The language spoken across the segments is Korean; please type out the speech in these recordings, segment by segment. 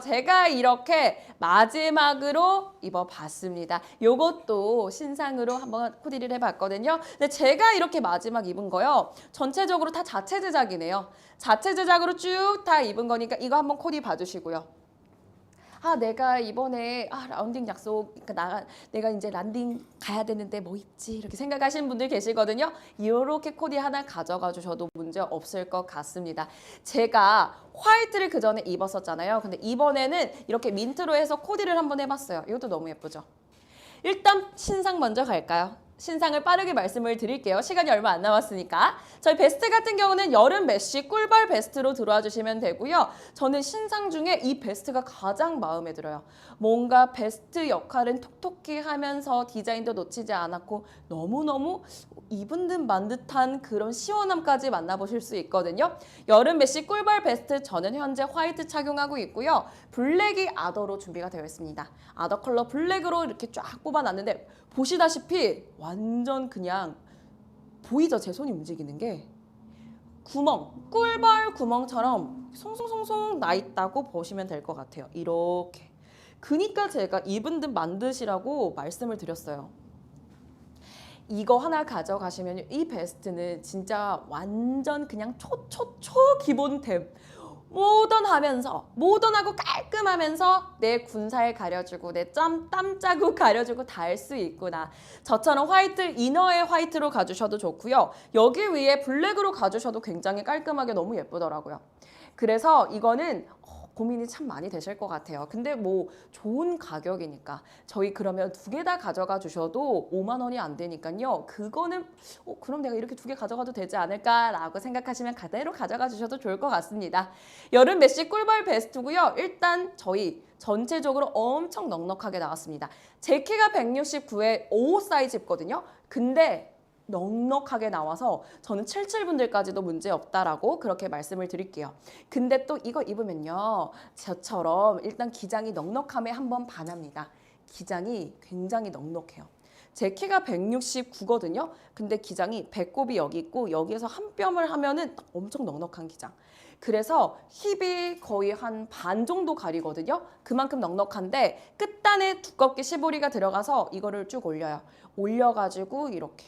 제가 이렇게 마지막으로 입어봤습니다. 요것도 신상으로 한번 코디를 해봤거든요. 근데 제가 이렇게 마지막 입은 거요. 전체적으로 다 자체 제작이네요. 자체 제작으로 쭉 다 입은 거니까 이거 한번 코디 봐주시고요. 아 내가 이번에 아 라운딩 약속 그러니까 나 내가 이제 란딩 가야 되는데 뭐 입지 이렇게 생각하시는 분들 계시거든요. 이렇게 코디 하나 가져가 주셔도 문제 없을 것 같습니다. 제가 화이트를 그 전에 입었었잖아요. 근데 이번에는 이렇게 민트로 해서 코디를 한번 해봤어요. 이것도 너무 예쁘죠. 일단 신상 먼저 갈까요? 신상을 빠르게 말씀을 드릴게요. 시간이 얼마 안 남았으니까. 저희 베스트 같은 경우는 여름 메쉬 꿀벌 베스트로 들어와 주시면 되고요. 저는 신상 중에 이 베스트가 가장 마음에 들어요. 뭔가 베스트 역할은 톡톡히 하면서 디자인도 놓치지 않았고 너무너무 입은 듯 만 듯한 그런 시원함까지 만나보실 수 있거든요. 여름 메쉬 꿀벌 베스트 저는 현재 화이트 착용하고 있고요. 블랙이 아더로 준비가 되어 있습니다. 아더 컬러 블랙으로 이렇게 쫙 뽑아놨는데 보시다시피 완전 그냥 보이죠? 제 손이 움직이는 게 구멍, 꿀벌 구멍처럼 송송송송 나 있다고 보시면 될 것 같아요. 이렇게. 그니까 제가 입은 듯 만드시라고 말씀을 드렸어요. 이거 하나 가져가시면 이 베스트는 진짜 완전 그냥 초초초 기본템. 모던하면서 모던하고 깔끔하면서 내 군살 가려주고 내 짬 땀 자국 가려주고 다 할 수 있구나. 저처럼 화이트 이너에 화이트로 가주셔도 좋고요. 여기 위에 블랙으로 가주셔도 굉장히 깔끔하게 너무 예쁘더라고요. 그래서 이거는 어, 고민이 참 많이 되실 것 같아요. 근데 뭐 좋은 가격이니까 저희 그러면 두 개 다 가져가 주셔도 5만 원이 안 되니까요. 그거는 어, 그럼 내가 이렇게 두 개 가져가도 되지 않을까라고 생각하시면 그대로 가져가 주셔도 좋을 것 같습니다. 여름 메쉬 꿀벌 베스트고요. 일단 저희 전체적으로 엄청 넉넉하게 나왔습니다. 제 키가 169에 5 사이즈 입거든요. 근데 넉넉하게 나와서 저는 77분들까지도 문제 없다라고 그렇게 말씀을 드릴게요. 근데 또 이거 입으면요. 저처럼 일단 기장이 넉넉함에 한번 반합니다. 기장이 굉장히 넉넉해요. 제 키가 169거든요. 근데 기장이 배꼽이 여기 있고 여기에서 한 뼘을 하면은 엄청 넉넉한 기장. 그래서 힙이 거의 한 반 정도 가리거든요. 그만큼 넉넉한데 끝단에 두껍게 시보리가 들어가서 이거를 쭉 올려요. 올려가지고 이렇게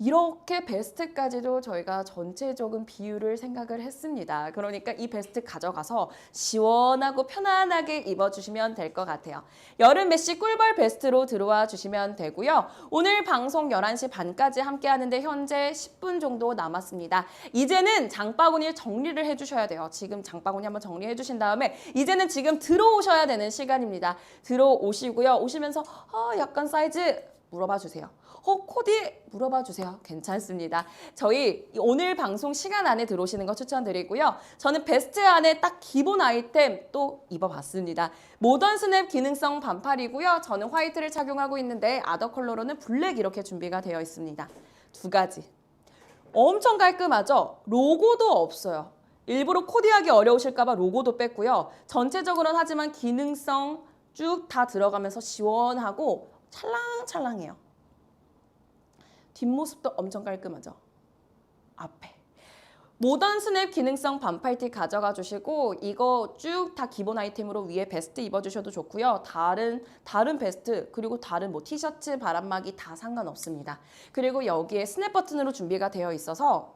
이렇게 베스트까지도 저희가 전체적인 비율을 생각을 했습니다. 그러니까 이 베스트 가져가서 시원하고 편안하게 입어주시면 될 것 같아요. 여름 메쉬 꿀벌 베스트로 들어와 주시면 되고요. 오늘 방송 11시 반까지 함께 하는데 현재 10분 정도 남았습니다. 이제는 장바구니 정리를 해주셔야 돼요. 지금 장바구니 한번 정리해 주신 다음에 이제는 지금 들어오셔야 되는 시간입니다. 들어오시고요. 오시면서 아, 약간 사이즈 물어봐 주세요. 어, 코디 물어봐 주세요. 괜찮습니다. 저희 오늘 방송 시간 안에 들어오시는 거 추천드리고요. 저는 베스트 안에 딱 기본 아이템 또 입어봤습니다. 모던 스냅 기능성 반팔이고요. 저는 화이트를 착용하고 있는데 아더 컬러로는 블랙 이렇게 준비가 되어 있습니다. 두 가지. 엄청 깔끔하죠? 로고도 없어요. 일부러 코디하기 어려우실까봐 로고도 뺐고요. 전체적으로는 하지만 기능성 쭉 다 들어가면서 시원하고 찰랑찰랑해요. 뒷모습도 엄청 깔끔하죠. 앞에. 모던 스냅 기능성 반팔티 가져가 주시고 이거 쭉 다 기본 아이템으로 위에 베스트 입어주셔도 좋고요. 다른 다른 베스트 그리고 다른 뭐 티셔츠 바람막이 다 상관없습니다. 그리고 여기에 스냅 버튼으로 준비가 되어 있어서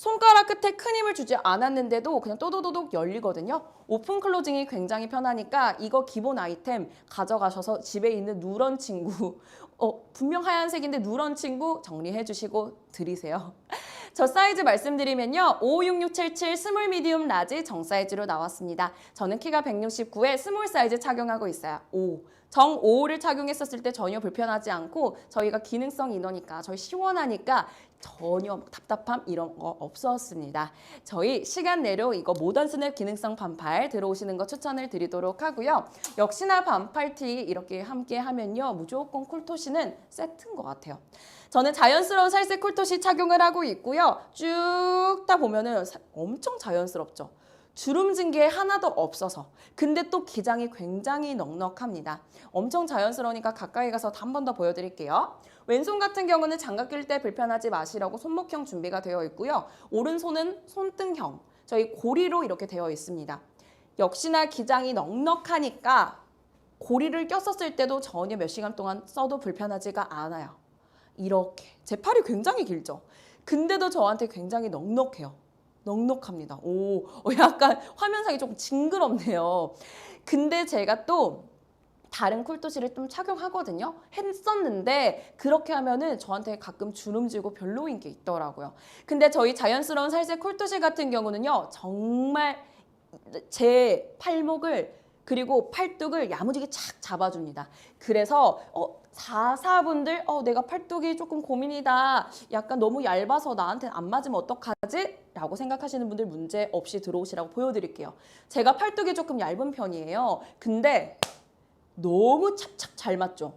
손가락 끝에 큰 힘을 주지 않았는데도 그냥 또도도독 열리거든요. 오픈 클로징이 굉장히 편하니까 이거 기본 아이템 가져가셔서 집에 있는 누런 친구 어, 분명 하얀색인데 누런 친구 정리해 주시고 드리세요. 저 사이즈 말씀드리면요. 56677 스몰 미디움 라지 정 사이즈로 나왔습니다. 저는 키가 169에 스몰 사이즈 착용하고 있어요. 5. 정 5를 착용했었을 때 전혀 불편하지 않고 저희가 기능성 인어니까 저희 시원하니까 전혀 답답함 이런 거 없었습니다. 저희 시간 내로 이거 모던 스냅 기능성 반팔 들어오시는 거 추천을 드리도록 하고요. 역시나 반팔티 이렇게 함께 하면요. 무조건 쿨토시는 세트인 것 같아요. 저는 자연스러운 살색 쿨토시 착용을 하고 있고요. 쭉 다 보면은 사- 엄청 자연스럽죠. 주름진 게 하나도 없어서 근데 또 기장이 굉장히 넉넉합니다. 엄청 자연스러우니까 가까이 가서 한 번 더 보여드릴게요. 왼손 같은 경우는 장갑 낄 때 불편하지 마시라고 손목형 준비가 되어 있고요. 오른손은 손등형, 저희 고리로 이렇게 되어 있습니다. 역시나 기장이 넉넉하니까 고리를 꼈었을 때도 전혀 몇 시간 동안 써도 불편하지가 않아요. 이렇게 제 팔이 굉장히 길죠. 근데도 저한테 굉장히 넉넉해요. 넉넉합니다. 오, 어, 약간 화면상이 조금 징그럽네요. 근데 제가 또 다른 쿨토시를 좀 착용하거든요. 했었는데 그렇게 하면은 저한테 가끔 주름지고 별로인 게 있더라고요. 근데 저희 자연스러운 살색 쿨토시 같은 경우는요. 정말 제 팔목을 그리고 팔뚝을 야무지게 착 잡아줍니다. 그래서 어, 44분들 어, 내가 팔뚝이 조금 고민이다. 약간 너무 얇아서 나한테 안 맞으면 어떡하지? 라고 생각하시는 분들 문제 없이 들어오시라고 보여드릴게요. 제가 팔뚝이 조금 얇은 편이에요. 근데 너무 찹찹 잘 맞죠?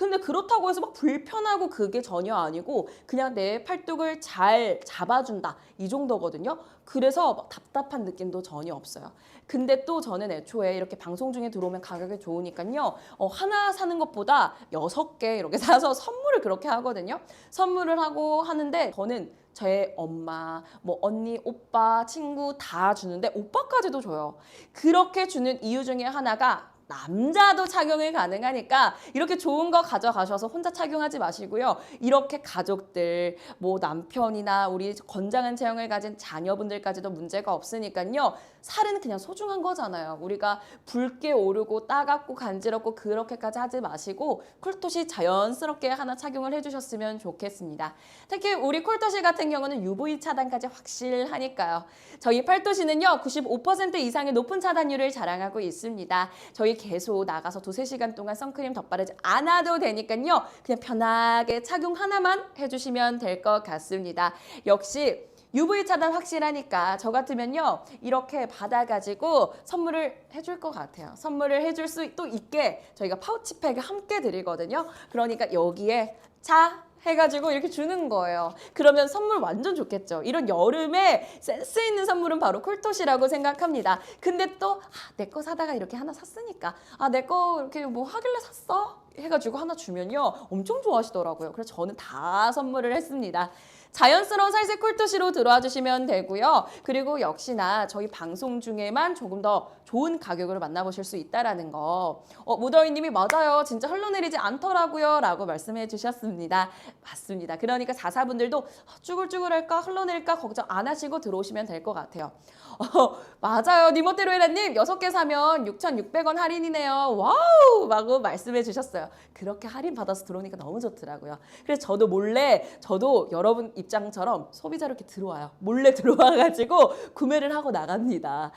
근데 그렇다고 해서 막 불편하고 그게 전혀 아니고 그냥 내 팔뚝을 잘 잡아준다 이 정도거든요. 그래서 막 답답한 느낌도 전혀 없어요. 근데 또 저는 애초에 이렇게 방송 중에 들어오면 가격이 좋으니까요. 어, 하나 사는 것보다 여섯 개 이렇게 사서 선물을 그렇게 하거든요. 선물을 하고 하는데 저는 제 엄마, 뭐 언니, 오빠, 친구 다 주는데 오빠까지도 줘요. 그렇게 주는 이유 중에 하나가 남자도 착용이 가능하니까 이렇게 좋은 거 가져가셔서 혼자 착용하지 마시고요. 이렇게 가족들, 뭐 남편이나 우리 건장한 체형을 가진 자녀분들까지도 문제가 없으니까요. 살은 그냥 소중한 거잖아요. 우리가 붉게 오르고 따갑고 간지럽고 그렇게까지 하지 마시고 쿨토시 자연스럽게 하나 착용을 해주셨으면 좋겠습니다. 특히 우리 쿨토시 같은 경우는 UV 차단까지 확실하니까요. 저희 팔토시는요 95% 이상의 높은 차단율을 자랑하고 있습니다. 저희 계속 나가서 두세 시간 동안 선크림 덧바르지 않아도 되니까요. 그냥 편하게 착용 하나만 해주시면 될 것 같습니다. 역시 UV 차단 확실하니까 저 같으면요 이렇게 받아가지고 선물을 해줄 것 같아요. 선물을 해줄 수 또 있게 저희가 파우치팩을 함께 드리거든요. 그러니까 여기에 자 해가지고 이렇게 주는 거예요. 그러면 선물 완전 좋겠죠. 이런 여름에 센스 있는 선물은 바로 쿨토시라고 생각합니다. 근데 또 내 거 사다가 이렇게 하나 샀으니까 아 내 거 이렇게 뭐 하길래 샀어? 해가지고 하나 주면요 엄청 좋아하시더라고요. 그래서 저는 다 선물을 했습니다. 자연스러운 살색 쿨토시로 들어와 주시면 되고요. 그리고 역시나 저희 방송 중에만 조금 더 좋은 가격으로 만나보실 수 있다라는 거. 어, 무더위님이 맞아요. 진짜 흘러내리지 않더라고요. 라고 말씀해 주셨습니다. 맞습니다. 그러니까 자사분들도 쭈글쭈글할까 흘러내릴까 걱정 안 하시고 들어오시면 될 것 같아요. 어, 맞아요. 니모테로에라님 여섯 개 사면 6,600원 할인이네요. 와우! 라고 말씀해 주셨어요. 그렇게 할인 받아서 들어오니까 너무 좋더라고요. 그래서 저도 몰래 저도 여러분 입장처럼 소비자로 이렇게 들어와요. 몰래 들어와가지고 구매를 하고 나갑니다.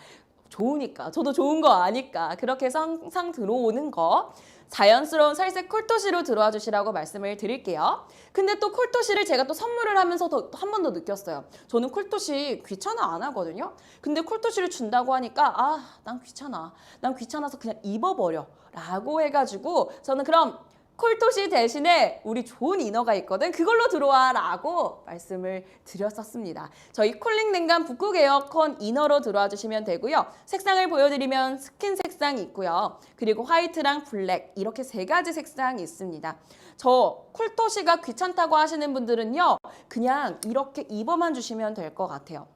좋으니까 저도 좋은 거 아니까 그렇게 항상 들어오는 거 자연스러운 살색 쿨토시로 들어와 주시라고 말씀을 드릴게요. 근데 또 쿨토시를 제가 또 선물을 하면서 한 번 더 느꼈어요. 저는 쿨토시 귀찮아 안 하거든요. 근데 쿨토시를 준다고 하니까 아, 난 귀찮아. 난 귀찮아서 그냥 입어버려. 라고 해가지고 저는 그럼 쿨토시 대신에 우리 좋은 이너가 있거든. 그걸로 들어와 라고 말씀을 드렸었습니다. 저희 쿨링 냉감 북극 에어컨 이너로 들어와 주시면 되고요. 색상을 보여드리면 스킨 색상 있고요. 그리고 화이트랑 블랙 이렇게 세 가지 색상이 있습니다. 저 쿨토시가 귀찮다고 하시는 분들은요. 그냥 이렇게 입어만 주시면 될 것 같아요.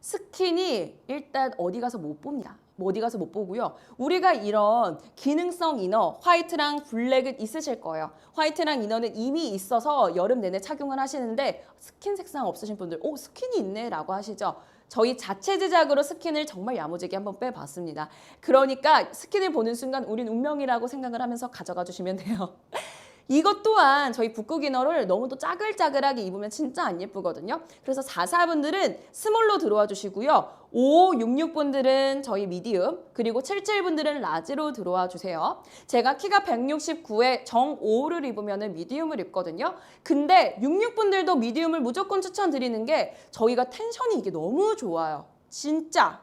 스킨이 일단 어디 가서 못 봅니다. 뭐 어디 가서 못 보고요. 우리가 이런 기능성 이너 화이트랑 블랙은 있으실 거예요. 화이트랑 이너는 이미 있어서 여름 내내 착용을 하시는데 스킨 색상 없으신 분들 오 스킨이 있네 라고 하시죠. 저희 자체 제작으로 스킨을 정말 야무지게 한번 빼봤습니다. 그러니까 스킨을 보는 순간 우린 운명이라고 생각을 하면서 가져가 주시면 돼요. 이것 또한 저희 북극 이너를 너무 또 짜글짜글하게 입으면 진짜 안 예쁘거든요. 그래서 44분들은 스몰로 들어와 주시고요. 5, 66분들은 저희 미디움, 그리고 77분들은 라지로 들어와 주세요. 제가 키가 169에 정 5를 입으면 미디움을 입거든요. 근데 66분들도 미디움을 무조건 추천드리는 게 저희가 텐션이 이게 너무 좋아요. 진짜.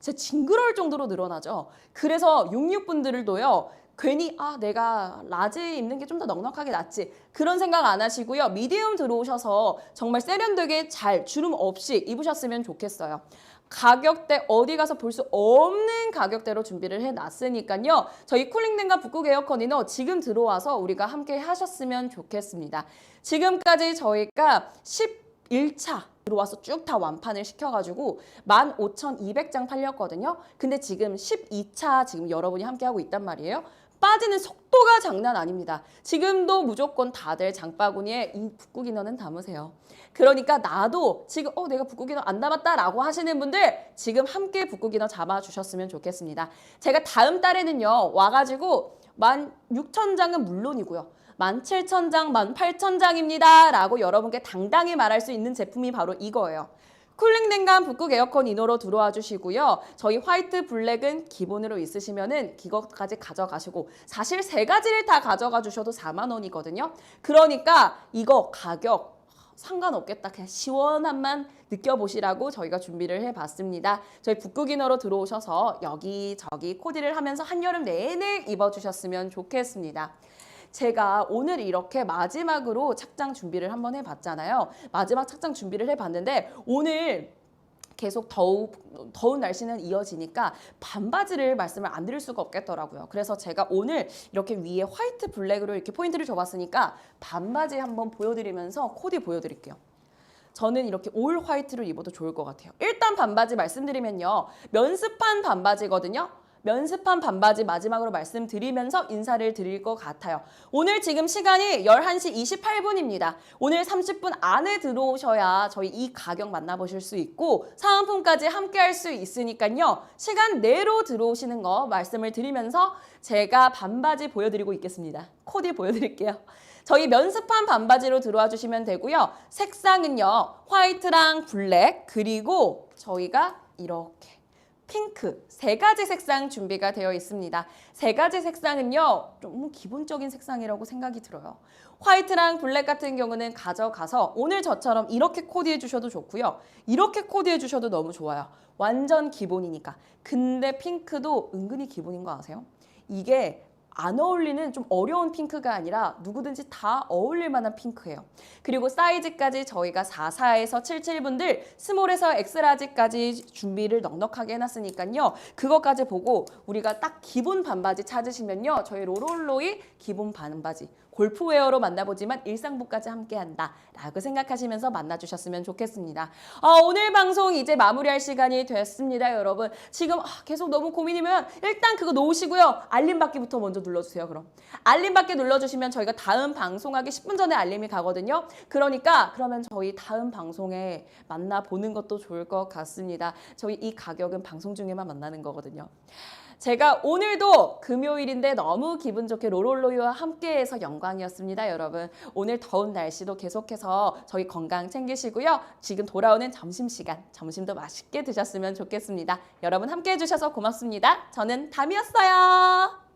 진짜 징그러울 정도로 늘어나죠. 그래서 66분들도요. 괜히 아 내가 라지 입는 게 좀 더 넉넉하게 낫지. 그런 생각 안 하시고요. 미디움 들어오셔서 정말 세련되게 잘 주름 없이 입으셨으면 좋겠어요. 가격대 어디 가서 볼 수 없는 가격대로 준비를 해놨으니까요. 저희 쿨링냉과 북극 에어컨 이너 지금 들어와서 우리가 함께 하셨으면 좋겠습니다. 지금까지 저희가 10 1차 들어와서 쭉 다 완판을 시켜가지고 15,200장 팔렸거든요. 근데 지금 12차 지금 여러분이 함께하고 있단 말이에요. 빠지는 속도가 장난 아닙니다. 지금도 무조건 다들 장바구니에 이 북극인어는 담으세요. 그러니까 나도 지금 어 내가 북극인어 안 담았다 라고 하시는 분들 지금 함께 북극인어 잡아주셨으면 좋겠습니다. 제가 다음 달에는요 와가지고 16,000장은 물론이고요. 17,000장, 18,000장입니다. 라고 여러분께 당당히 말할 수 있는 제품이 바로 이거예요. 쿨링 냉감 북극 에어컨 이너로 들어와 주시고요. 저희 화이트 블랙은 기본으로 있으시면은 이것까지 가져가시고 사실 세 가지를 다 가져가 주셔도 4만 원이거든요. 그러니까 이거 가격 상관없겠다. 그냥 시원함만 느껴보시라고 저희가 준비를 해봤습니다. 저희 북극이너로 들어오셔서 여기저기 코디를 하면서 한여름 내내 입어주셨으면 좋겠습니다. 제가 오늘 이렇게 마지막으로 착장 준비를 한번 해봤잖아요. 마지막 착장 준비를 해봤는데 오늘 계속 더우, 더운 날씨는 이어지니까 반바지를 말씀을 안 드릴 수가 없겠더라고요. 그래서 제가 오늘 이렇게 위에 화이트 블랙으로 이렇게 포인트를 줘봤으니까 반바지 한번 보여드리면서 코디 보여드릴게요. 저는 이렇게 올 화이트를 입어도 좋을 것 같아요. 일단 반바지 말씀드리면요. 면습한 반바지거든요. 면습한 반바지 마지막으로 말씀드리면서 인사를 드릴 것 같아요. 오늘 지금 시간이 11시 28분입니다. 오늘 30분 안에 들어오셔야 저희 이 가격 만나보실 수 있고 사은품까지 함께 할 수 있으니까요. 시간 내로 들어오시는 거 말씀을 드리면서 제가 반바지 보여드리고 있겠습니다. 코디 보여드릴게요. 저희 면습한 반바지로 들어와 주시면 되고요. 색상은요. 화이트랑 블랙 그리고 저희가 이렇게 핑크 세 가지 색상 준비가 되어 있습니다. 세 가지 색상은요. 너무 기본적인 색상이라고 생각이 들어요. 화이트랑 블랙 같은 경우는 가져가서 오늘 저처럼 이렇게 코디해 주셔도 좋고요. 이렇게 코디해 주셔도 너무 좋아요. 완전 기본이니까. 근데 핑크도 은근히 기본인 거 아세요? 이게 안 어울리는 좀 어려운 핑크가 아니라 누구든지 다 어울릴 만한 핑크예요. 그리고 사이즈까지 저희가 44에서 77분들 스몰에서 엑스라지까지 준비를 넉넉하게 해놨으니까요. 그것까지 보고 우리가 딱 기본 반바지 찾으시면요. 저희 로롤로이 기본 반바지 골프웨어로 만나보지만 일상복까지 함께한다 라고 생각하시면서 만나주셨으면 좋겠습니다. 아, 오늘 방송 이제 마무리할 시간이 됐습니다 여러분. 지금 아, 계속 너무 고민이면 일단 그거 놓으시고요. 알림 받기부터 먼저 눌러주세요 그럼. 알림 받기 눌러주시면 저희가 다음 방송하기 10분 전에 알림이 가거든요. 그러니까 그러면 저희 다음 방송에 만나 보는 것도 좋을 것 같습니다. 저희 이 가격은 방송 중에만 만나는 거거든요. 제가 오늘도 금요일인데 너무 기분 좋게 로롤로이와 함께해서 영광이었습니다, 여러분. 오늘 더운 날씨도 계속해서 저희 건강 챙기시고요. 지금 돌아오는 점심시간, 점심도 맛있게 드셨으면 좋겠습니다. 여러분 함께 해 주셔서 고맙습니다. 저는 담이었어요.